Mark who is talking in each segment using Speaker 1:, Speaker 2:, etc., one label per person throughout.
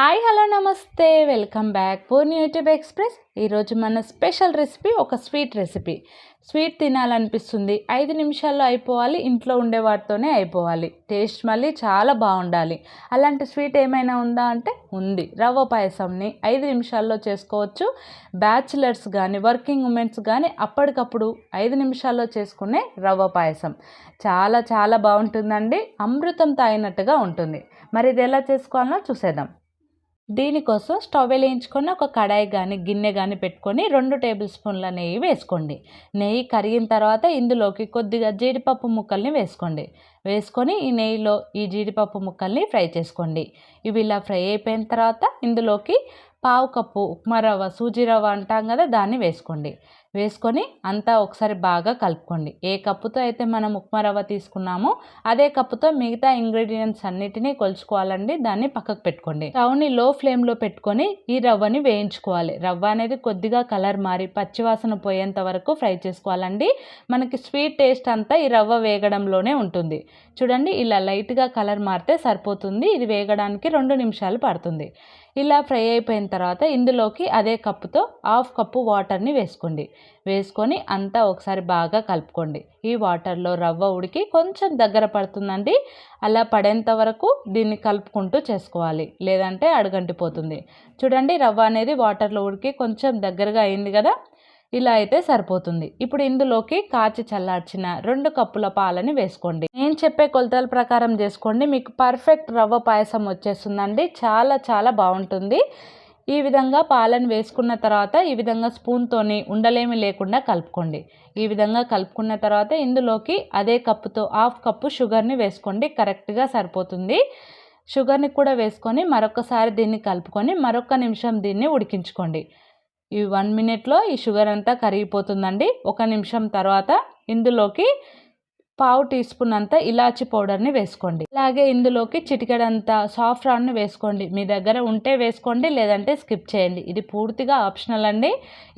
Speaker 1: Hi hello నమస్తే. Welcome back. Poorni YouTube express. ఈరోజు మన స్పెషల్ రెసిపీ ఒక స్వీట్ రెసిపీ. స్వీట్ తినాలనిపిస్తుంది. ఐదు నిమిషాల్లో అయిపోవాలి. ఇంట్లో ఉండే వాటితోనే అయిపోవాలి. టేస్ట్ మళ్ళీ చాలా బాగుండాలి. అలాంటి స్వీట్ ఏమైనా ఉందా అంటే ఉంది. రవ్వ పాయసంని ఐదు నిమిషాల్లో చేసుకోవచ్చు. బ్యాచిలర్స్ కానీ వర్కింగ్ ఉమెన్స్ కానీ అప్పటికప్పుడు ఐదు నిమిషాల్లో చేసుకునే రవ్వ పాయసం. చాలా చాలా బాగుంటుందండి. అమృతం తాగినట్టుగా ఉంటుంది. మరి ఇది ఎలా చేసుకోవాలో చూసేద్దాం. దీనికోసం స్టవ్ వెలిగించుకొని ఒక కడాయి కానీ గిన్నె కానీ పెట్టుకొని రెండు టేబుల్ స్పూన్ల నెయ్యి వేసుకోండి. నెయ్యి కరిగిన తర్వాత ఇందులోకి కొద్దిగా జీడిపప్పు ముక్కల్ని వేసుకోండి. వేసుకొని ఈ నెయ్యిలో ఈ జీడిపప్పు ముక్కల్ని ఫ్రై చేసుకోండి. ఇవి ఇలా ఫ్రై అయిపోయిన తర్వాత ఇందులోకి పావు కప్పు ఉప్మా రవ్వ సూజీ రవ్వ అంటాం కదా దాన్ని వేసుకోండి. వేసుకొని అంతా ఒకసారి బాగా కలుపుకోండి. ఏ కప్పుతో అయితే మనం ఉప్మా రవ్వ తీసుకున్నామో అదే కప్పుతో మిగతా ఇంగ్రీడియంట్స్ అన్నిటినీ కొలుచుకోవాలండి. దాన్ని పక్కకు పెట్టుకోండి. స్టవ్ని లో ఫ్లేమ్లో పెట్టుకొని ఈ రవ్వని వేయించుకోవాలి. రవ్వ అనేది కొద్దిగా కలర్ మారి పచ్చివాసన పోయేంత వరకు ఫ్రై చేసుకోవాలండి. మనకి స్వీట్ టేస్ట్ అంతా ఈ రవ్వ వేగడంలోనే ఉంటుంది. చూడండి ఇలా లైట్గా కలర్ మారితే సరిపోతుంది. ఇది వేగడానికి రెండు నిమిషాలు పడుతుంది. ఇలా ఫ్రై అయిపోయిన తర్వాత ఇందులోకి అదే కప్పుతో హాఫ్ కప్పు వాటర్ని వేసుకోండి. వేసుకొని అంతా ఒకసారి బాగా కలుపుకోండి. ఈ వాటర్లో రవ్వ ఉడికి కొంచెం దగ్గర పడుతుందండి. అలా పడేంత వరకు దీన్ని కలుపుకుంటూ చేసుకోవాలి. లేదంటే అడగంటిపోతుంది. చూడండి రవ్వ అనేది వాటర్లో ఉడికి కొంచెం దగ్గరగా అయింది కదా? ఇలా అయితే సరిపోతుంది. ఇప్పుడు ఇందులోకి కాచి చల్లార్చిన రెండు కప్పుల పాలని వేసుకోండి. నేను చెప్పే కొలతల ప్రకారం చేసుకోండి. మీకు పర్ఫెక్ట్ రవ్వ పాయసం వచ్చేస్తుందండి. చాలా చాలా బాగుంటుంది. ఈ విధంగా పాలను వేసుకున్న తర్వాత ఈ విధంగా స్పూన్తోని ఉండలేమి లేకుండా కలుపుకోండి. ఈ విధంగా కలుపుకున్న తర్వాత ఇందులోకి అదే కప్పుతో హాఫ్ కప్పు షుగర్ని వేసుకోండి. కరెక్ట్గా సరిపోతుంది. షుగర్ని కూడా వేసుకొని మరొకసారి దీన్ని కలుపుకొని మరొక నిమిషం దీన్ని ఉడికించుకోండి. ఈ వన్ మినిట్లో ఈ షుగర్ అంతా కరిగిపోతుందండి. ఒక నిమిషం తర్వాత ఇందులోకి పావు టీ స్పూన్ అంతా ఇలాచి పౌడర్ని వేసుకోండి. అలాగే ఇందులోకి చిటికెడంత సాఫ్రాన్ని వేసుకోండి. మీ దగ్గర ఉంటే వేసుకోండి లేదంటే స్కిప్ చేయండి. ఇది పూర్తిగా ఆప్షనల్ అండి.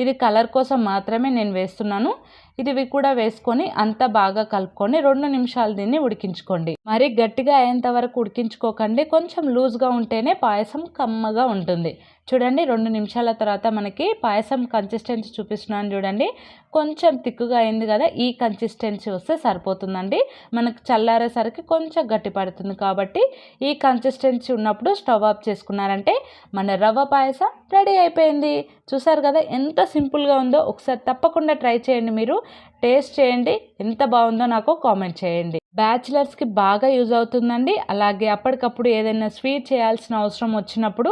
Speaker 1: ఇది కలర్ కోసం మాత్రమే నేను వేస్తున్నాను. ఇది కూడా వేసుకొని అంతా బాగా కలుపుకొని రెండు నిమిషాలు దీన్ని ఉడికించుకోండి. మరి గట్టిగా అయ్యేంత వరకు ఉడికించుకోకండి. కొంచెం లూజ్గా ఉంటేనే పాయసం కమ్మగా ఉంటుంది. చూడండి రెండు నిమిషాల తర్వాత మనకి పాయసం కన్సిస్టెన్సీ చూపిస్తున్నాను చూడండి. కొంచెం తిక్కుగా అయింది కదా ఈ కన్సిస్టెన్సీ వస్తే సరిపోతుందండి. మనకు చల్లారేసరికి కొంచెం గట్టి పడుతుంది కాబట్టి ఈ కన్సిస్టెన్సీ ఉన్నప్పుడు స్టవ్ ఆఫ్ చేసుకున్నారంటే మన రవ్వ పాయసం రెడీ అయిపోయింది. చూసారు కదా ఎంత సింపుల్గా ఉందో. ఒకసారి తప్పకుండా ట్రై చేయండి మీరు. టేస్ట్ చేయండి. ఎంత బాగుందో నాకు కామెంట్ చేయండి. బ్యాచిలర్స్కి బాగా యూజ్ అవుతుందండి. అలాగే అప్పటికప్పుడు ఏదైనా స్వీట్ చేయాల్సిన అవసరం వచ్చినప్పుడు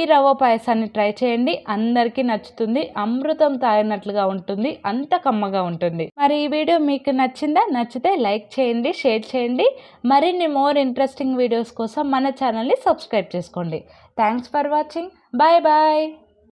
Speaker 1: ఈ రవ్వ పాయసాన్ని ట్రై చేయండి. అందరికీ నచ్చుతుంది. అమృతం తాగినట్లుగా ఉంటుంది. అంత కమ్మగా ఉంటుంది. మరి ఈ వీడియో మీకు నచ్చిందా? నచ్చితే లైక్ చేయండి షేర్ చేయండి. మరిన్ని మోర్ ఇంట్రెస్టింగ్ వీడియోస్ కోసం మన ఛానల్ని సబ్స్క్రైబ్ చేసుకోండి. Thanks for watching bye bye